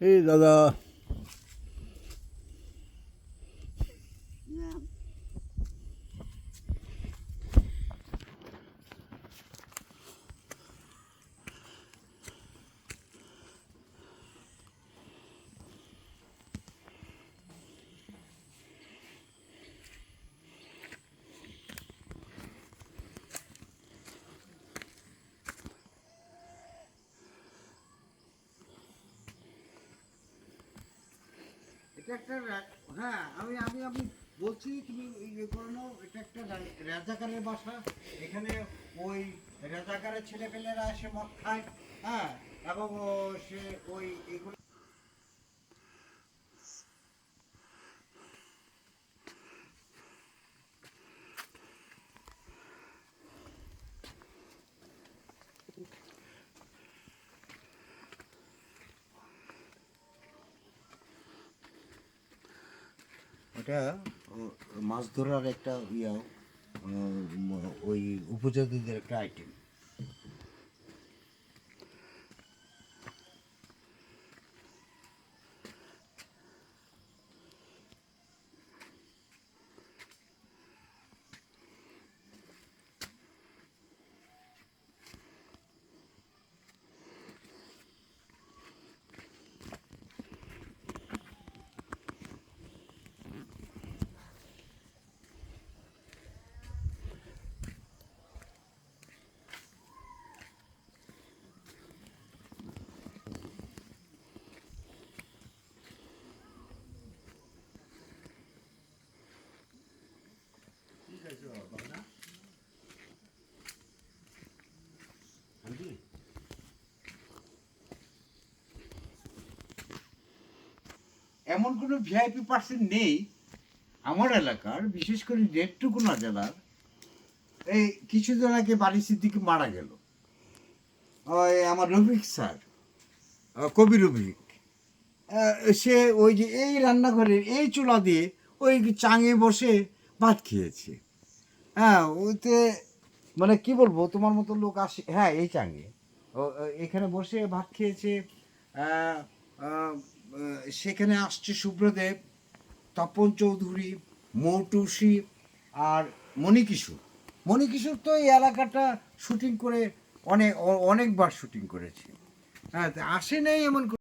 এই দাদা এটা একটা হ্যাঁ আমি আমি আমি বলছি তুমি ইয়ে এটা একটা রাজাকারের বাসা। এখানে ওই রাজাকারের ছেলেপেলেরা এসে মদ খায় হ্যাঁ এবং সে ওই এগুলো ও, মাছ ধরার একটা ইয়া ওই উপজাতিদের একটা আইটেম এমন কোনো ভিআইপি পার্সন নেই আমার এলাকার, বিশেষ করে নেট্রুকুনা জেলার। এই কিছুদিন আগে বাড়ি সিদ্দিকি মারা গেল। ওই আমার রফিক স্যার কবি রফিক। সে ওই যে এই রান্নাঘরের এই চুলা দিয়ে ওই চাঙে বসে ভাত খেয়েছে। হ্যাঁ ওতে মানে কি বলব, তোমার মতো লোক আসে হ্যাঁ এই চাঙে। এখানে বসে ভাত খেয়েছে সেখানে আসছে সুব্রদেব, তপন চৌধুরী, মৌটুসি আর মণিকিশোর। মণিকিশোর তো এই এলাকাটা শুটিং করে অনেক অনেকবার শুটিং করেছে। হ্যাঁ আসে নাই এমন